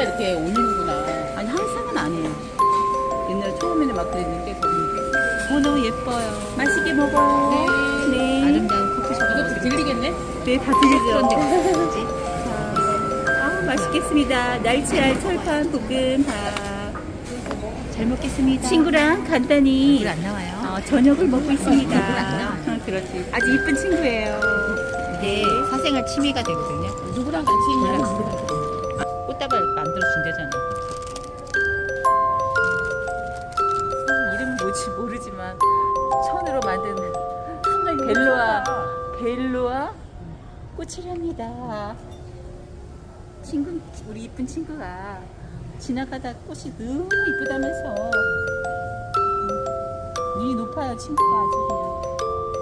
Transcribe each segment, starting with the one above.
맨날 이렇게 올리는구나. 아니 항상은 아니에요. 옛날에 처음에는 막 그랬는데 거기. 어 너무 예뻐요. 맛있게 먹어. 네. 네. 아름다운 커피숍. 이것도 들리겠네? 네, 다 뭐지? 아, 맛있겠습니다. 날치알 철판 볶음밥. 잘 먹겠습니다. 친구랑 간단히 물안 나와요. 어, 저녁을 먹고 있습니다. 안 나와요. 어, 그렇지. 아주 이쁜 친구예요. 이게 사생활 침해가 되거든요. 누구랑 같이 있냐고 꽃다발 만들어 준대잖아. 이름 뭐지 모르지만 천으로 만든 벨로아 벨로아 꽃이랍니다. 친구 우리 이쁜 친구가 지나가다 꽃이 너무 이쁘다면서 눈이 높아요 친구가 아주 그냥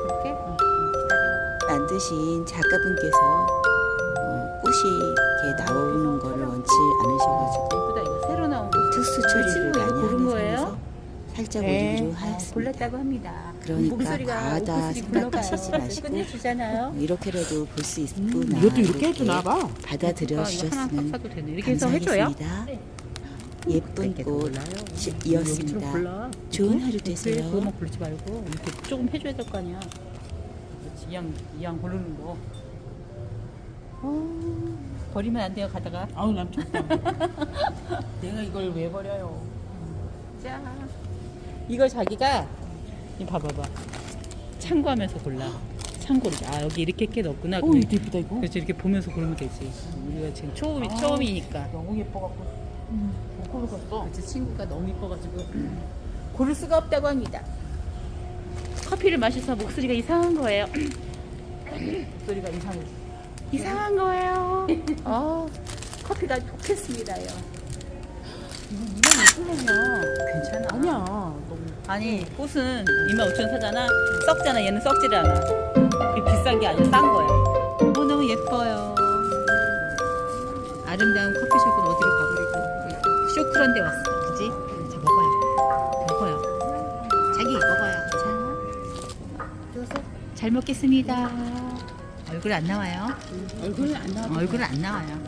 그렇게 응, 응, 기다려. 만드신 작가분께서 어, 꽃이 이렇게 나오는 거를 원치 않으셔가지고 이쁘다 이거 새로 나온 꽃. 특수 처리를 친구 이거 많이 고른 하는 거예요? 선에서 살짝 네. 올리기로 어, 하였습니다. 골랐다고 합니다. 그러니까 과하다. 생각하시지 마시고. 끝내주잖아요. 이렇게라도 볼 수 있구나. 이것도 이렇게 해주나 봐. 아, 받아들여 주셨으면 사도 되네. 이렇게 해서 해줘요? 감사하겠습니다. 예쁜 꽃이었습니다. 좋은 하루 그래, 되세요. 그거만 고르지 말고 이렇게 조금 해줘야 될 거 아니야. 그렇지, 이양 이양 고르는 거. 어, 버리면 안 돼요 가다가. 아우 안 먹어. 내가 이걸 왜 버려요? 자, 이걸 자기가 이 봐봐봐. 참고하면서 골라. 참고로 아 여기 이렇게 이렇게 넣었구나. 오 그럼 이거 이쁘다 이거. 그래서 이렇게 보면서 고르면 되지. 우리가 지금 처음 아. 처음이니까. 너무 예뻐갖고 못 고르겠어. 그치 친구가 너무 이뻐가지고 고를 수가 없다고 합니다. 커피를 마셔서 목소리가 이상한 거예요. 목소리가 이상해. 이상한 거예요. 어, 커피가 좋겠습니다요. 이건 예쁘려냐? 괜찮아. 아니야. 너무 아니 꽃은 2만 5천 사잖아. 썩잖아. 얘는 썩지를 않아. 그게 비싼 게 아니라 싼 거야. 어, 너무 예뻐요. 아름다운 커피숍은 어디로 가버리고 쇼크런 데 왔어. 그지? 자 먹어요. 먹어요. 자기 먹어요. 자. 잘 먹겠습니다. 얼굴 안 나와요. 얼굴이 안 나와. 얼굴은 안 나와요.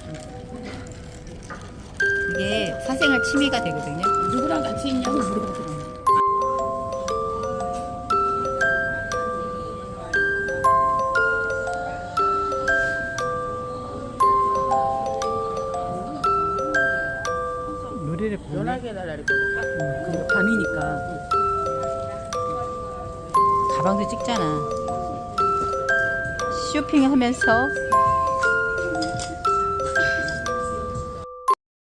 이게 사생활 침해가 되거든요. 누구랑 같이 있냐고 물어봤더니. 노래를. 연하게 그럴까? 그 밤이니까. 가방도 찍잖아. 쇼핑하면서